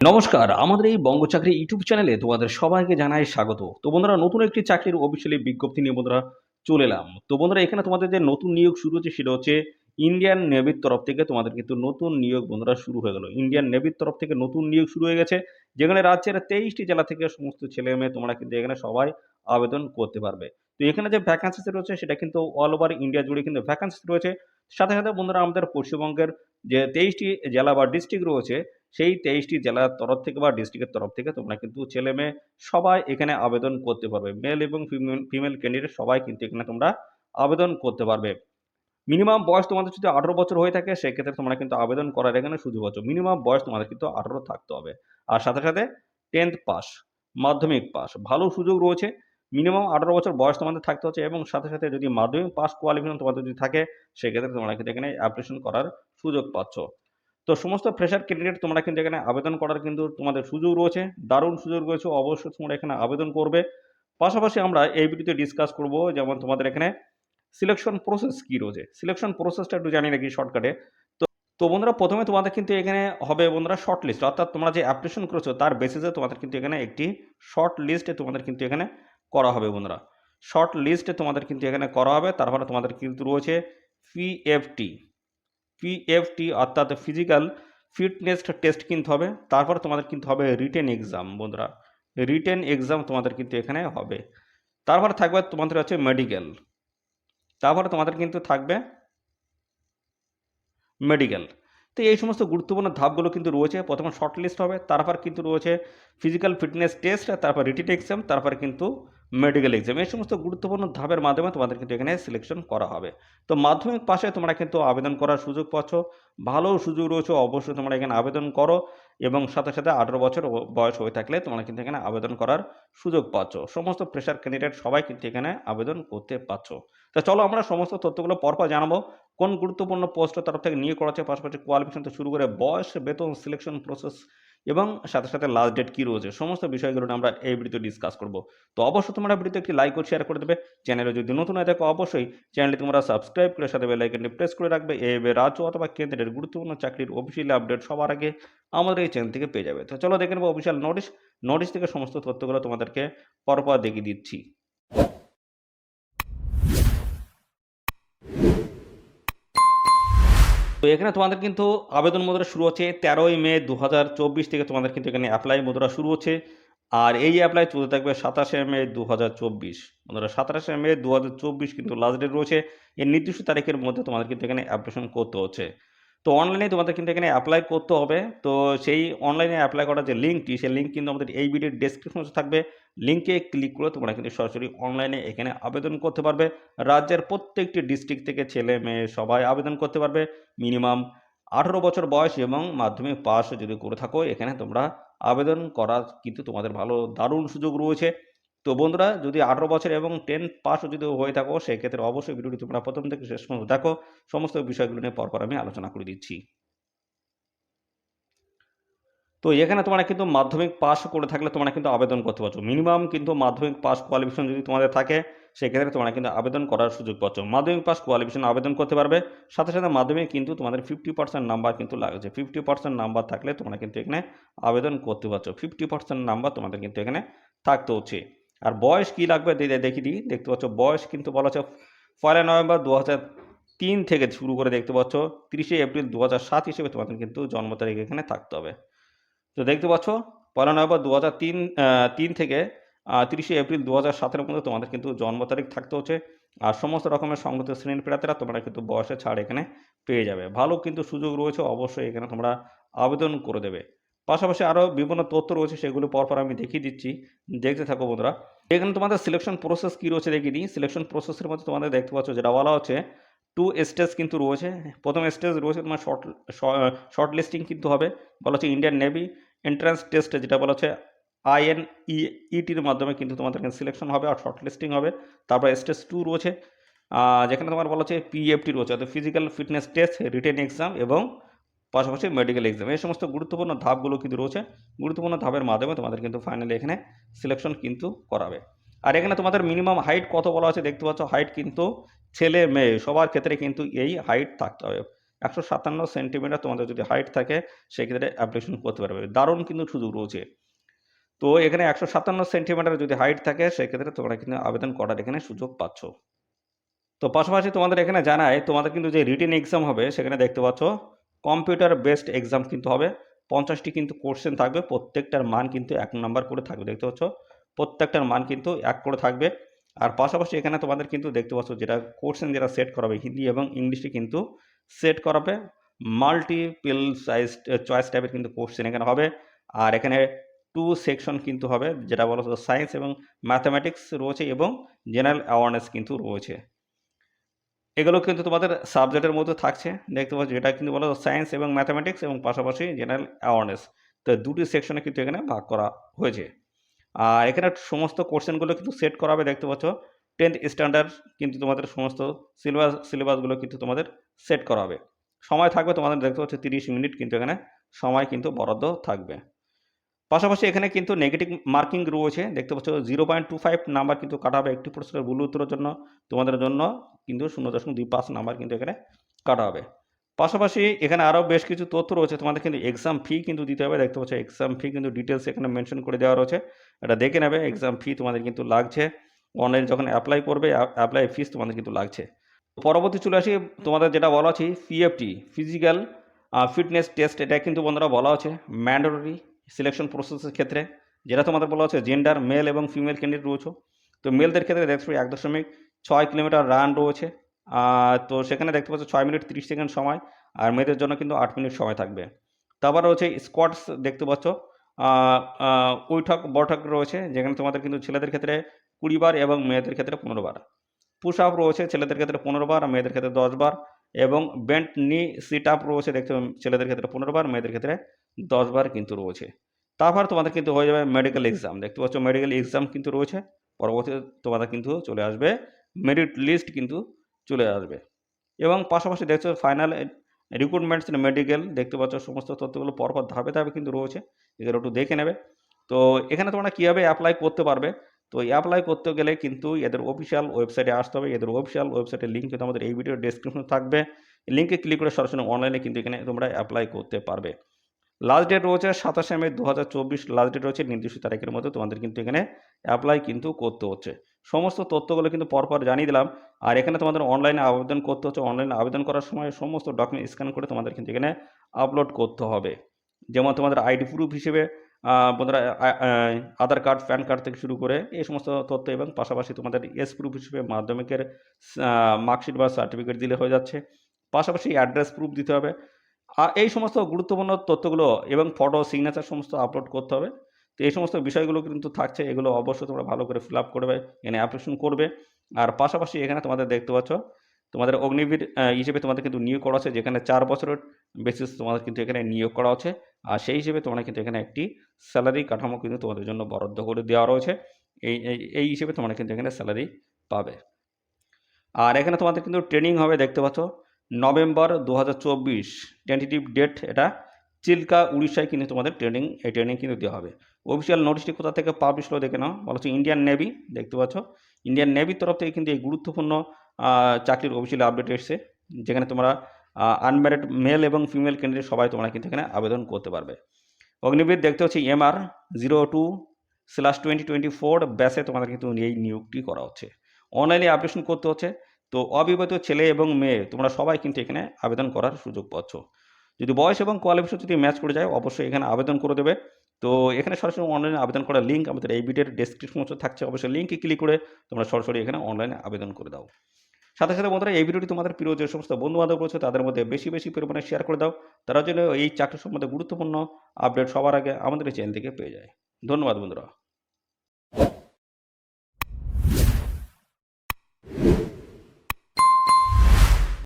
নমস্কার, আমাদের এই বঙ্গ চাকরি ইউটিউব চ্যানেলে তোমাদের সবাইকে জানাই স্বাগত। তো বন্ধুরা, নতুন একটি চাকরির অফিসিয়ালি বিজ্ঞপ্তি নিয়ে বন্ধুরা চলে এলাম। তো বন্ধুরা, এখানে তোমাদের যে নতুন নিয়োগ শুরু হচ্ছে সেটা হচ্ছে ইন্ডিয়ান নেভির তরফ থেকে তোমাদের কিন্তু নতুন নিয়োগ বন্ধুরা শুরু হয়ে গেল। ইন্ডিয়ান নেভির তরফ থেকে নতুন নিয়োগ শুরু হয়ে গেছে, যেখানে রাজ্যের তেইশটি জেলা থেকে সমস্ত ছেলে মেয়ে তোমরা কিন্তু এখানে সবাই আবেদন করতে পারবে। তো এখানে যে ভ্যাকান্সি রয়েছে সেটা কিন্তু অল ওভার ইন্ডিয়া জুড়ে কিন্তু ভ্যাকান্সি রয়েছে। সাথে সাথে বন্ধুরা, আমাদের পশ্চিমবঙ্গের যে তেইশটি জেলা বা ডিস্ট্রিক্ট রয়েছে সেই তেইশটি জেলার তরফ থেকে বা ডিস্ট্রিক্টের তরফ থেকে তোমরা কিন্তু ছেলে মেয়ে সবাই এখানে আবেদন করতে পারবে। মেল এবং ফিমেল ক্যান্ডিডেট সবাই কিন্তু এখানে তোমরা আবেদন করতে পারবে। মিনিমাম বয়স তোমাদের যদি আঠারো বছর হয়ে থাকে, সেক্ষেত্রে তোমরা কিন্তু আবেদন করার এখানে সুযোগ আছে। মিনিমাম বয়স তোমাদের কিন্তু আঠারো থাকতে হবে। আর সাথে সাথে টেন্থ পাস মাধ্যমিক পাস ভালো সুযোগ রয়েছে। মিনিমাম আঠারো বছর বয়স তোমাদের থাকতে হচ্ছে এবং সাথে সাথে যদি মাধ্যমিক পাস কোয়ালিফিকেশন তোমাদের যদি থাকে, সেক্ষেত্রে তোমরা কিন্তু এখানে অ্যাপ্লিকেশন করার সুযোগ পাচ্ছ। তো সমস্ত ফ্রেশার ক্যান্ডিডেট তোমরা কিন্তু এখানে আবেদন করার কিন্তু তোমাদের সুযোগ রয়েছে, দারুণ সুযোগ রয়েছে, অবশ্যই তোমরা এখানে আবেদন করবে। পাশাপাশি আমরা এই ভিডিওতে ডিসকাস করব, যেমন তোমাদের এখানে সিলেকশন প্রসেস কী রয়েছে। সিলেকশন প্রসেসটা একটু জানি নাকি শর্টকাটে তো তো বন্ধুরা, প্রথমে তোমাদের কিন্তু এখানে হবে বন্ধুরা শর্ট লিস্ট অর্থাৎ তোমরা যে অ্যাপ্লিকেশন করেছ তার বেসিসে তোমাদের কিন্তু এখানে একটি শর্ট লিস্টে তোমাদের কিন্তু এখানে করা হবে বন্ধুরা। শর্ট লিস্টে তোমাদের কিন্তু এখানে করা হবে, তারপরে তোমাদের কিন্তু রয়েছে পিএফটি পিএফটি অর্থাৎ ফিজিক্যাল ফিটনেস টেস্ট কিনতে হবে। তারপর তোমাদের কিন্তু হবে রিটেন এক্সাম বন্ধুরা। রিটেন এক্সাম তোমাদের কিন্তু এখানে হবে। তারপর থাকবে তোমাদের হচ্ছে মেডিকেল তারপরে তোমাদের কিন্তু থাকবে মেডিকেল তো এই সমস্ত গুরুত্বপূর্ণ ধাপগুলো কিন্তু রয়েছে। প্রথমে শর্ট লিস্ট হবে, তারপর কিন্তু রয়েছে ফিজিক্যাল ফিটনেস টেস্ট তারপর রিটেন এক্সাম তারপর কিন্তু মেডিকেল এক্সাম এই সমস্ত গুরুত্বপূর্ণ ধাপের মাধ্যমে তোমাদের কিন্তু এখানে সিলেকশন করা হবে। তো মাধ্যমিক পাশে তোমরা কিন্তু আবেদন করার সুযোগ পাচ্ছ, ভালো সুযোগ রয়েছে অবশ্যই তোমরা এখানে আবেদন করো এবং সাথে সাথে আঠেরো বছর বয়স হয়ে থাকলে তোমরা কিন্তু এখানে আবেদন করার সুযোগ পাচ্ছ। সমস্ত প্রেশার ক্যান্ডিডেট সবাই কিন্তু এখানে আবেদন করতে পারছ তো চলো আমরা সমস্ত তথ্যগুলো পরপর জানাব। কোন গুরুত্বপূর্ণ পোস্টের তরফ থেকে নিয়ে করা হচ্ছে, পাশাপাশি কোয়ালিফিকেশন থেকে শুরু করে বয়স, বেতন সিলেকশন প্রসেস এবং সাথে সাথে লাস্ট ডেট কী রয়েছে, সমস্ত বিষয়গুলো আমরা এই ভিডিওতে ডিসকাস করব। তো অবশ্যই তোমরা ভিডিওতে একটি লাইক ও শেয়ার করে দেবে। চ্যানেলে যদি নতুন হয়ে থাকে, অবশ্যই চ্যানেলটি তোমরা সাবস্ক্রাইব করে, সাথে বেল আইকনটি প্রেস করে রাখবে। এভাবে রাজ্য অথবা কেন্দ্রের গুরুত্বপূর্ণ চাকরির অফিসিয়াল আপডেট সবার আগে আমাদের এই চ্যানেল থেকে পেয়ে যাবে। তো চলো দেখে নেব অফিসিয়াল নোটিশ নোটিশ থেকে সমস্ত তথ্যগুলো তোমাদেরকে পরপর দেখিয়ে দিচ্ছি। তো এখানে তোমাদের কিন্তু আবেদন মুদ্রা শুরু হচ্ছে তেরোই মে দু হাজার চব্বিশ থেকে তোমাদের কিন্তু এখানে অ্যাপ্লাই মুদ্রা শুরু হচ্ছে। আর এই অ্যাপ্লাই চলতে থাকবে সাতাশে মে দু হাজার চব্বিশ। বন্ধুরা, সাতাশে মে দু হাজার চব্বিশ কিন্তু লাস্ট ডেট রয়েছে। এর নির্দিষ্ট তারিখের মধ্যে তোমাদের কিন্তু এখানে অ্যাপ্লিকেশন করতে হচ্ছে। তো অনলাইনে তোমাদের কিন্তু এখানে অ্যাপ্লাই করতে হবে। তো সেই অনলাইনে অ্যাপ্লাই করার যে লিঙ্কটি সেই লিঙ্ক কিন্তু আমাদের এই ভিডিওর ডেসক্রিপশনে থাকবে। লিঙ্কে ক্লিক করে তোমরা কিন্তু সরাসরি অনলাইনে এখানে আবেদন করতে পারবে। রাজ্যের প্রত্যেকটি ডিস্ট্রিক্ট থেকে ছেলে মেয়ে সবাই আবেদন করতে পারবে। মিনিমাম আঠেরো বছর বয়স এবং মাধ্যমিক পাস যদি করে থাকো, এখানে তোমরা আবেদন করার কিন্তু তোমাদের ভালো দারুণ সুযোগ রয়েছে। তো বন্ধুরা, যদি আঠেরো বছর এবং টেন পাসও যদি হয়ে থাকো, সেক্ষেত্রে অবশ্যই ভিডিওটি তোমরা প্রথম থেকে শেষ পর্যন্ত দেখো। সমস্ত বিষয়গুলো নিয়ে পরপর আমি আলোচনা করে দিচ্ছি। তো এখানে তোমরা কিন্তু মাধ্যমিক পাস করে থাকলে তোমরা কিন্তু আবেদন করতে পারছ। মিনিমাম কিন্তু মাধ্যমিক পাস কোয়ালিফিকেশন যদি তোমাদের থাকে, সেক্ষেত্রে তোমরা কিন্তু আবেদন করার সুযোগ পাচ্ছ। মাধ্যমিক পাস কোয়ালিফিকেশন আবেদন করতে পারবে। সাথে সাথে মাধ্যমিক কিন্তু তোমাদের ফিফটি পার্সেন্ট নাম্বার কিন্তু লাগছে। ফিফটি পার্সেন্ট নাম্বার থাকলে তোমরা কিন্তু এখানে আবেদন করতে পারছ। ফিফটি পার্সেন্ট নাম্বার তোমাদের কিন্তু এখানে থাকতে হচ্ছে। আর বয়স কী লাগবে দেখি দিই। দেখতে পাচ্ছ, বয়স কিন্তু বলা হচ্ছে পয়লা নভেম্বর দু তিন থেকে শুরু করে দেখতে পাচ্ছ, তিরিশে এপ্রিল দু হাজার সাত হিসেবে তোমাদের কিন্তু জন্ম তারিখ এখানে থাকতে হবে। তো দেখতে পাচ্ছ, পয়লা নভেম্বর দু হাজার তিন তিন থেকে তিরিশে এপ্রিল দু হাজার সাতের মধ্যে তোমাদের কিন্তু জন্ম তারিখ থাকতে হচ্ছে। আর সমস্ত রকমের সংগত শ্রেণির প্রার্থীরা তোমরা কিন্তু বয়সে ছাড় এখানে পেয়ে যাবে। ভালো কিন্তু সুযোগ রয়েছে, অবশ্যই এখানে তোমরা আবেদন করে দেবে। পাশাপাশি আরও বিভিন্ন তথ্য রয়েছে, সেগুলো পরপর আমি দেখিয়ে দিচ্ছি। দেখতে থাকো বন্ধুরা। এখানে তোমাদের সিলেকশন প্রসেস কী রয়েছে দেখিয়ে দিই। সিলেকশন প্রসেসের মধ্যে তোমাদের দেখতে পাচ্ছ যেটা বলা হচ্ছে টু স্টেজ কিন্তু রয়েছে। প্রথম স্টেজ রয়েছে তোমার শর্ট শর্ট লিস্টিং কিন্তু হবে। বলা হচ্ছে ইন্ডিয়ান নেভি এন্ট্রান্স টেস্ট যেটা বলা হচ্ছে আইএন ইটির মাধ্যমে কিন্তু তোমাদের সিলেকশন হবে আর শর্ট লিস্টিং হবে। তারপর স্টেজ টু রয়েছে। যেখানে তোমার বলা হচ্ছে পিএফটি রয়েছে, অর্থাৎ physical fitness test written exam এবং পাশাপাশি মেডিকেল এক্সাম এই সমস্ত গুরুত্বপূর্ণ ধাপগুলো কিন্তু রয়েছে। গুরুত্বপূর্ণ ধাপের মাধ্যমে তোমাদের কিন্তু ফাইনালি এখানে সিলেকশন কিন্তু করাবে। আর এখানে তোমাদের মিনিমাম হাইট কত বলা আছে দেখতে পাচ্ছ? হাইট কিন্তু ছেলে মেয়ে, সবার ক্ষেত্রে কিন্তু এই হাইট থাকতে হবে। একশো সাতান্ন সেন্টিমিটার তোমাদের যদি হাইট থাকে, সেক্ষেত্রে অ্যাপ্লিকেশন করতে পারবে। দারুণ কিন্তু সুযোগ রয়েছে। তো এখানে একশো সাতান্ন সেন্টিমিটার যদি হাইট থাকে, সেক্ষেত্রে তোমরা কিন্তু আবেদন করার এখানে সুযোগ পাচ্ছ। তো পাশাপাশি তোমাদের এখানে জানায়, তোমাদের কিন্তু যে রিটেন এক্সাম হবে, সেখানে দেখতে পাচ্ছ কম্পিউটার বেসড এক্সাম কিন্তু হবে। পঞ্চাশটি কিন্তু কোশ্চেন থাকবে, প্রত্যেকটার মান কিন্তু এক নাম্বার করে থাকবে, দেখতে পাচ্ছ? প্রত্যেকটার মান কিন্তু এক করে থাকবে। আর পাশাপাশি এখানে তোমাদের কিন্তু দেখতে পাচ্ছ, যেটা কোশ্চেন যেটা সেট করাবে, হিন্দি এবং ইংলিশে কিন্তু সেট করাবে। মাল্টিপিল সাইজ চয়েস টাইপের কিন্তু কোশ্চেন এখানে হবে। আর এখানে টু সেকশন কিন্তু হবে, যেটা বলা সায়েন্স এবং ম্যাথামেটিক্স রয়েছে এবং জেনারেল অ্যাওয়ারনেস কিন্তু রয়েছে। এগুলো কিন্তু তোমাদের সাবজেক্টের মধ্যে থাকছে। দেখতে পাচ্ছ যেটা কিন্তু বলা সায়েন্স এবং ম্যাথামেটিক্স এবং পাশাপাশি জেনারেল অ্যাওয়ারনেস তো দুটি সেকশনে কিন্তু এখানে ভাগ করা হয়েছে। আর এখানে সমস্ত কোশ্চেনগুলো কিন্তু সেট করা হবে, দেখতে পাচ্ছ? টেন্থ স্ট্যান্ডার্ড কিন্তু তোমাদের সমস্ত সিলেবাস সিলেবাসগুলো কিন্তু তোমাদের সেট করা হবে। সময় থাকবে তোমাদের, দেখতে পাচ্ছ, তিরিশ মিনিট কিন্তু এখানে সময় কিন্তু বরাদ্দ থাকবে। পাশাপাশি এখানে কিন্তু নেগেটিভ মার্কিং রয়েছে। দেখতে পাচ্ছ zero point two five number কিন্তু কাটা হবে একটি প্রশ্নের ভুল উত্তরের জন্য। তোমাদের জন্য কিন্তু শূন্য দশমিক দুই পাঁচ নাম্বার কিন্তু এখানে কাটা হবে পাশাপাশি এখানে আরও বেশ কিছু তথ্য রয়েছে। তোমাদের কিন্তু এক্সাম ফি কিন্তু দিতে হবে। দেখতে পাচ্ছ এক্সাম ফি কিন্তু ডিটেলস এখানে মেনশন করে দেওয়া রয়েছে। এটা দেখে নেবে এক্সাম ফি তোমাদের কিন্তু লাগছে। অনলাইন যখন অ্যাপ্লাই করবে অ্যাপ্লাই ফিস তোমাদের কিন্তু লাগছে। পরবর্তী চলে আসি, তোমাদের যেটা বলা আছে পিএফটি ফিজিক্যাল ফিটনেস টেস্ট এটা কিন্তু বন্ধুরা বলা আছে ম্যান্ডেটরি সিলেকশন প্রসেসের ক্ষেত্রে, যেটা তোমাদের বলা হচ্ছে জেন্ডার মেল এবং ফিমেল ক্যান্ডিডেট রয়েছে। তো মেলদের ক্ষেত্রে দেখছ এক দশমিক ছয় কিলোমিটার রান রয়েছে। তো সেখানে দেখতে পাচ্ছ ছয় মিনিট তিরিশ সেকেন্ড সময়, আর মেয়েদের জন্য কিন্তু আট মিনিট সময় থাকবে। তারপর রয়েছে স্কোয়াডস দেখতে পাচ্ছ উইঠক, বৈঠক রয়েছে, যেখানে তোমাদের কিন্তু ছেলেদের ক্ষেত্রে কুড়ি বার এবং মেয়েদের ক্ষেত্রে পনেরো বার। পুশ আপ রয়েছে, ছেলেদের ক্ষেত্রে পনেরো বার, আর মেয়েদের ক্ষেত্রে দশ বার। এবং বেন্ট নি সিট আপ রয়েছে, দেখতে ছেলেদের ক্ষেত্রে পনেরো বার, মেয়েদের ক্ষেত্রে দশ বার কিন্তু রয়েছে। তারপর তোমাদের কিন্তু হয়ে যাবে মেডিকেল এক্সাম দেখতে পাচ্ছ মেডিকেল এক্সাম কিন্তু রয়েছে, পরবর্তীতে তোমাদের কিন্তু চলে আসবে মেরিট লিস্ট কিন্তু চলে আসবে। এবং পাশাপাশি দেখছ ফাইনাল রিক্রুটমেন্টস মেডিকেল দেখতে পাচ্ছ সমস্ত তথ্যগুলো পরপর ধাপে ধাপে কিন্তু রয়েছে, এগুলো একটু দেখে নেবে। তো এখানে তোমরা কীভাবে অ্যাপ্লাই করতে পারবে তো অ্যাপ্লাই করতে গেলে কিন্তু এদের অফিসিয়াল ওয়েবসাইটে আসতে হবে। এদের অফিসিয়াল ওয়েবসাইটের লিঙ্ক কিন্তু আমাদের এই ভিডিওর ডেসক্রিপশনে থাকবে। লিঙ্কে ক্লিক করে সরাসরি অনলাইনে কিন্তু এখানে তোমরা অ্যাপ্লাই করতে পারবে। লাস্ট ডেট রয়েছে সাতাশে মে দু হাজার চব্বিশ। লাস্ট ডেট রয়েছে নির্দিষ্ট তারিখের মধ্যে তোমাদের কিন্তু এখানে অ্যাপ্লাই কিন্তু করতে হচ্ছে। সমস্ত তথ্যগুলো কিন্তু পরপর জানিয়ে দিলাম। আর এখানে তোমাদের অনলাইনে আবেদন করতে হচ্ছে। অনলাইনে আবেদন করার সময় সমস্ত ডকুমেন্ট স্ক্যান করে তোমাদের কিন্তু এখানে আপলোড করতে হবে। যেমন তোমাদের আইডি প্রুফ হিসেবে বন্ধুরা আধার কার্ড, প্যান কার্ড থেকে শুরু করে এই সমস্ত তথ্য এবং পাশাপাশি তোমাদের এস প্রুফ হিসেবে মাধ্যমিকের মার্কশিট বা সার্টিফিকেট দিলে হয়ে যাচ্ছে। পাশাপাশি অ্যাড্রেস প্রুফ দিতে হবে। আর এই সমস্ত গুরুত্বপূর্ণ তথ্যগুলো এবং ফটো সিগনেচার সমস্ত আপলোড করতে হবে। তো এই সমস্ত বিষয়গুলো কিন্তু থাকছে, এগুলো অবশ্যই তোমরা ভালো করে ফিল আপ করবে এখানে অ্যাপ্লিকেশন করবে। আর পাশাপাশি এখানে তোমাদের দেখতে পাচ্ছ, তোমাদের অগ্নিবীর হিসেবে তোমাদের কিন্তু নিয়োগ করা আছে, যেখানে চার বছরের বেসিস তোমাদের কিন্তু এখানে নিয়োগ করা আছে। আর সেই হিসেবে তোমরা কিন্তু এখানে একটি স্যালারি কাঠামো কিন্তু তোমাদের জন্য বরাদ্দ করে দেওয়া রয়েছে। এই, এই- হিসেবে তোমরা কিন্তু এখানে স্যালারি পাবে। আর এখানে তোমাদের কিন্তু ট্রেনিং হবে, দেখতে পাচ্ছ। নভেম্বর দু হাজার চব্বিশ ডেট এটা। চিল্কা, উড়িষ্যায় কিন্তু তোমাদের ট্রেনিং এই ট্রেনিং কিন্তু দেওয়া হবে। অফিসিয়াল নোটিশটি কোথা থেকে পাবলিশ হলো দেখে নাও। বলা হচ্ছে ইন্ডিয়ান নেভি দেখতে পাচ্ছ। ইন্ডিয়ান নেভির তরফ থেকে কিন্তু এই গুরুত্বপূর্ণ চাকরির অফিসিয়াল আপডেট এসেছে। যেখানে তোমরা আনম্যারিড মেল এবং ফিমেল ক্যান্ডিডেট সবাই তোমরা কিন্তু এখানে আবেদন করতে পারবে। অগ্নিবীর দেখতে হচ্ছে MR zero two slash twenty twenty four ব্যাসে তোমাদের কিন্তু এই নিয়োগটি করা হচ্ছে। অনলাইনে অ্যাপ্লিকেশন করতে হচ্ছে। তো অবিবাহিত ছেলে এবং মেয়ে, তোমরা সবাই কিন্তু এখানে আবেদন করার সুযোগ পাচ্ছ। যদি বয়স এবং কোয়ালিফিকেশন যদি ম্যাচ করে যায়, অবশ্যই এখানে আবেদন করে দেবে। তো এখানে সরাসরি অনলাইনে আবেদন করার লিঙ্ক আমাদের এই ভিডিওর ডেসক্রিপশন থাকছে। অবশ্যই লিঙ্কে ক্লিক করে তোমরা সরাসরি এখানে অনলাইনে আবেদন করে দাও। সাথে সাথে বন্ধুরা, এই ভিডিওটি তোমাদের প্রিয় যে সমস্ত বন্ধু বান্ধব রয়েছে, তাদের মধ্যে বেশি বেশি পরিমাণে শেয়ার করে দাও। তারা যেন এই চাকরি সম্বন্ধে গুরুত্বপূর্ণ আপডেট সবার আগে আমাদের এই চ্যানেল থেকে পেয়ে যায়। ধন্যবাদ বন্ধুরা।